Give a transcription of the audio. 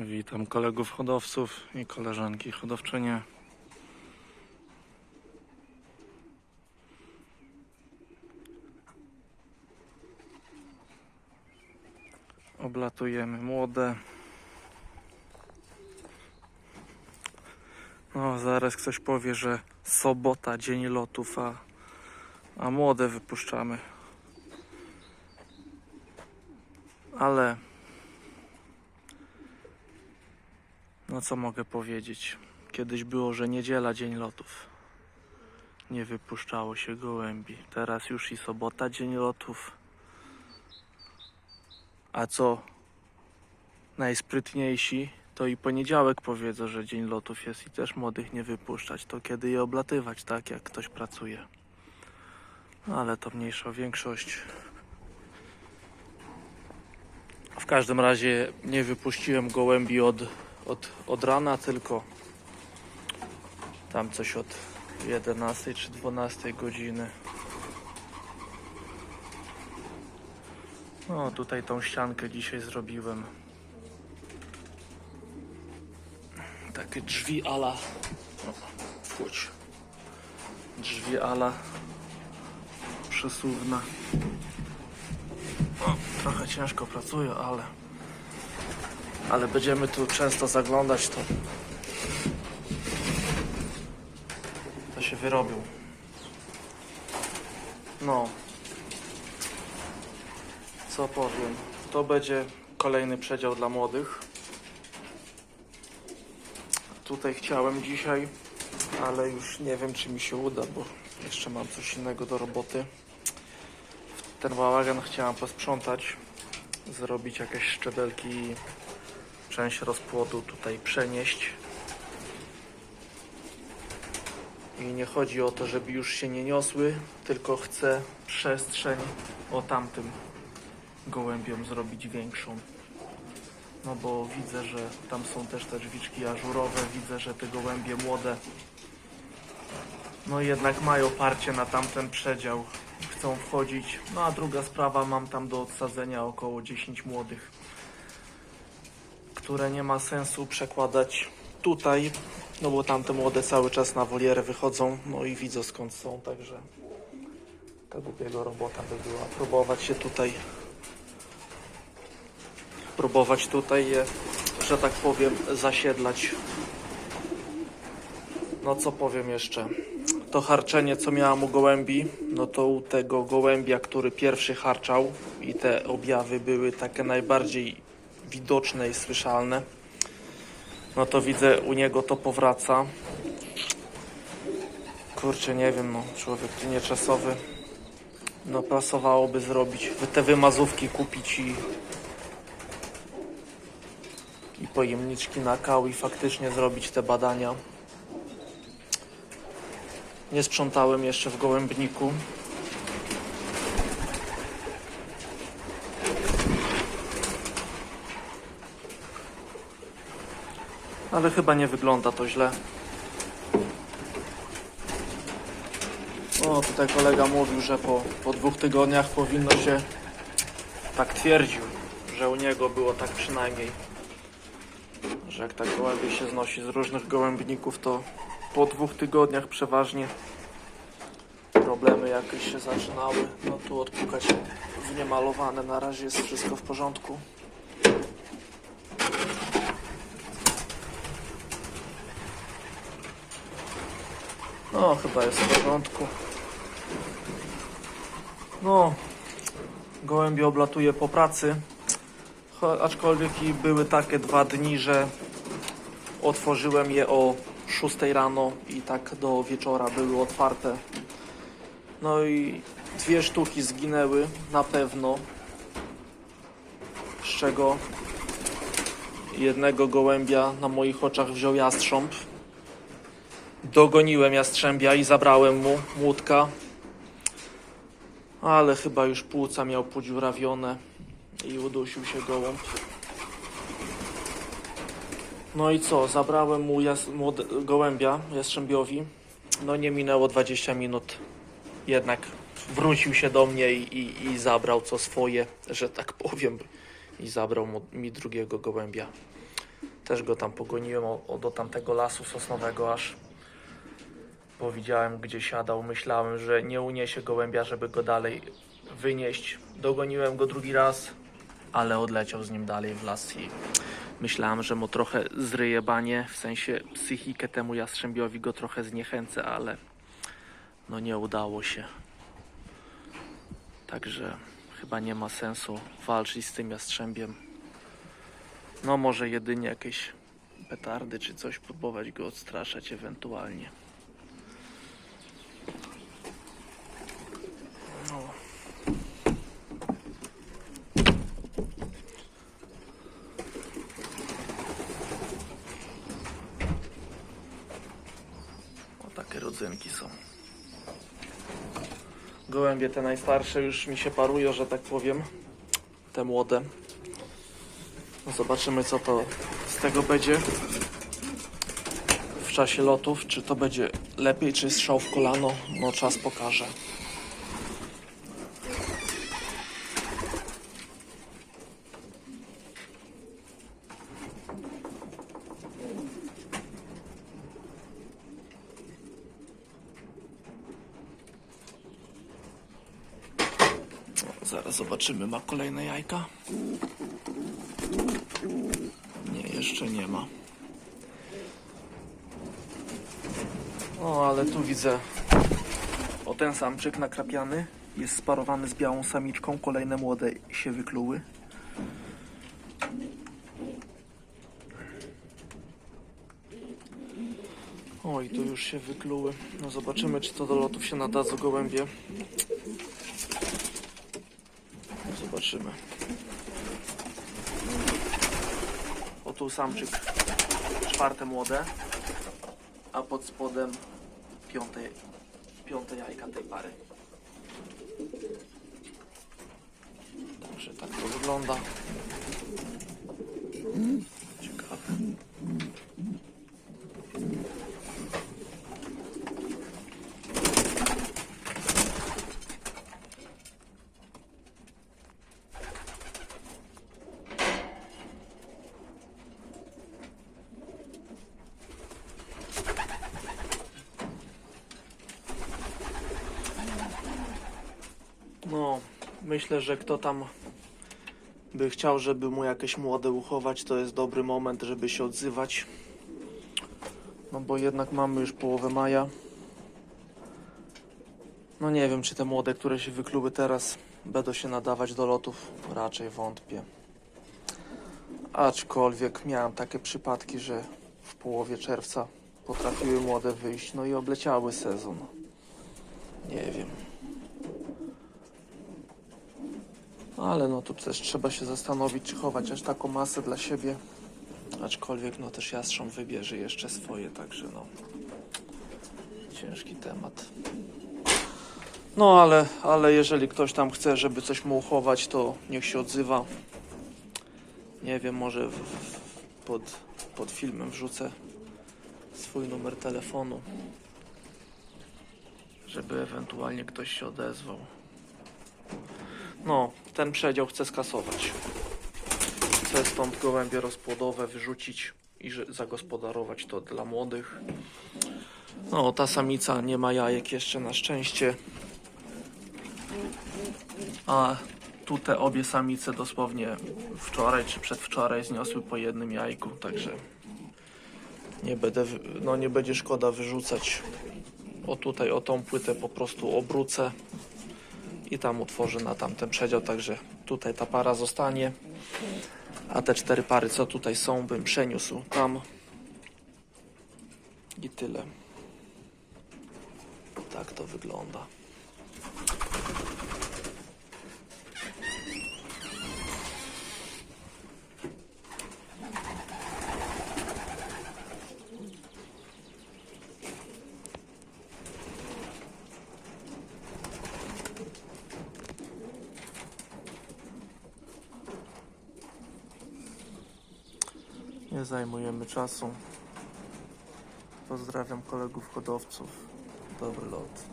Witam kolegów hodowców i koleżanki hodowczynie. Oblatujemy młode. No, zaraz ktoś powie, że sobota, dzień lotów, a, a młode wypuszczamy. Ale No co mogę powiedzieć? Kiedyś było, że niedziela dzień lotów. Nie wypuszczało się gołębi. Teraz już i sobota dzień lotów. A co najsprytniejsi, to i poniedziałek powiedzą, że dzień lotów jest i też młodych nie wypuszczać. To kiedy je oblatywać, tak jak ktoś pracuje. No, ale to mniejsza większość. W każdym razie nie wypuściłem gołębi od od, od rana tylko tam coś od 11 czy 12 godziny. No tutaj tą ściankę dzisiaj zrobiłem. Takie drzwi ala. Wchodź. Drzwi ala przesuwne. O, trochę ciężko pracuję, ale ale będziemy tu często zaglądać, to to się wyrobił. No. Co powiem? To będzie kolejny przedział dla młodych. Tutaj chciałem dzisiaj, ale już nie wiem, czy mi się uda, bo jeszcze mam coś innego do roboty. Ten bałagan chciałem posprzątać, zrobić jakieś szczebelki część rozpłodu tutaj przenieść. I nie chodzi o to, żeby już się nie niosły, tylko chcę przestrzeń o tamtym gołębiom zrobić większą. No bo widzę, że tam są też te drzwiczki ażurowe, widzę, że te gołębie młode no jednak mają parcie na tamten przedział, chcą wchodzić. No a druga sprawa, mam tam do odsadzenia około 10 młodych które nie ma sensu przekładać tutaj, no bo tamte młode cały czas na wolierę wychodzą, no i widzą skąd są, także ta głupiego robota by była próbować się tutaj próbować tutaj je, że tak powiem, zasiedlać. No co powiem jeszcze? To harczenie, co miałam u gołębi, no to u tego gołębia, który pierwszy harczał i te objawy były takie najbardziej widoczne i słyszalne, no to widzę u niego to powraca. Kurczę, nie wiem, no człowiek tu nieczasowy. No pasowałoby zrobić, te wymazówki kupić i i pojemniczki na kał i faktycznie zrobić te badania. Nie sprzątałem jeszcze w gołębniku. Ale chyba nie wygląda to źle. O, tutaj kolega mówił, że po, po dwóch tygodniach powinno się, tak twierdził, że u niego było tak przynajmniej, że jak tak gołębie się znosi z różnych gołębników, to po dwóch tygodniach przeważnie problemy jakieś się zaczynały. No tu odpukać w niemalowane, na razie jest wszystko w porządku. No, chyba jest w porządku. No, gołębie oblatuje po pracy. Aczkolwiek i były takie dwa dni, że otworzyłem je o 6 rano i tak do wieczora były otwarte. No i dwie sztuki zginęły na pewno. Z czego jednego gołębia na moich oczach wziął jastrząb. Dogoniłem jastrzębia i zabrałem mu młódka. Ale chyba już płuca miał podziurawione i udusił się gołąb. No i co? Zabrałem mu jas- gołębia jastrzębiowi. No nie minęło 20 minut. Jednak wrócił się do mnie i, i, i zabrał co swoje, że tak powiem. I zabrał mu, mi drugiego gołębia. Też go tam pogoniłem o, o, do tamtego lasu sosnowego aż. Bo widziałem gdzie siadał. Myślałem, że nie uniesie gołębia, żeby go dalej wynieść. Dogoniłem go drugi raz, ale odleciał z nim dalej w las i myślałem, że mu trochę zryje banie, w sensie psychikę temu jastrzębiowi go trochę zniechęcę, ale no nie udało się. Także chyba nie ma sensu walczyć z tym jastrzębiem. No może jedynie jakieś petardy czy coś próbować go odstraszać ewentualnie. No. O takie rodzynki są. Gołębie te najstarsze już mi się parują, że tak powiem. Te młode. No zobaczymy co to z tego będzie w czasie lotów. Czy to będzie lepiej, czy strzał w kolano. No czas pokaże. No, zaraz zobaczymy, ma kolejne jajka? Nie, jeszcze nie ma. O, ale tu widzę o ten samczyk nakrapiany jest sparowany z białą samiczką. Kolejne młode się wykluły. Oj, tu już się wykluły. No zobaczymy, czy to do lotów się nadadzą gołębie. Zobaczymy. O tu samczyk czwarte młode, a pod spodem piąte, piąte jajka tej pary. Także tak to wygląda. Ciekawe. No, myślę, że kto tam by chciał, żeby mu jakieś młode uchować, to jest dobry moment, żeby się odzywać. No bo jednak mamy już połowę maja. No nie wiem, czy te młode, które się wykluły teraz, będą się nadawać do lotów. Raczej wątpię. Aczkolwiek miałem takie przypadki, że w połowie czerwca potrafiły młode wyjść, no i obleciały sezon. Nie wiem. Ale no tu też trzeba się zastanowić, czy chować aż taką masę dla siebie. Aczkolwiek no też jastrząb wybierze jeszcze swoje, także no ciężki temat. No ale, ale jeżeli ktoś tam chce, żeby coś mu uchować, to niech się odzywa. Nie wiem, może w, w, pod, pod filmem wrzucę swój numer telefonu, żeby ewentualnie ktoś się odezwał. No, ten przedział chcę skasować. Chcę stąd gołębie rozpłodowe wyrzucić i zagospodarować to dla młodych. No, ta samica nie ma jajek jeszcze na szczęście. A tu te obie samice dosłownie wczoraj czy przedwczoraj zniosły po jednym jajku, także nie będę, no nie będzie szkoda wyrzucać. O tutaj, o tą płytę po prostu obrócę i tam utworzy na tamten przedział, także tutaj ta para zostanie, a te cztery pary, co tutaj są, bym przeniósł tam i tyle. Tak to wygląda. Nie zajmujemy czasu. Pozdrawiam kolegów hodowców. Dobry lot.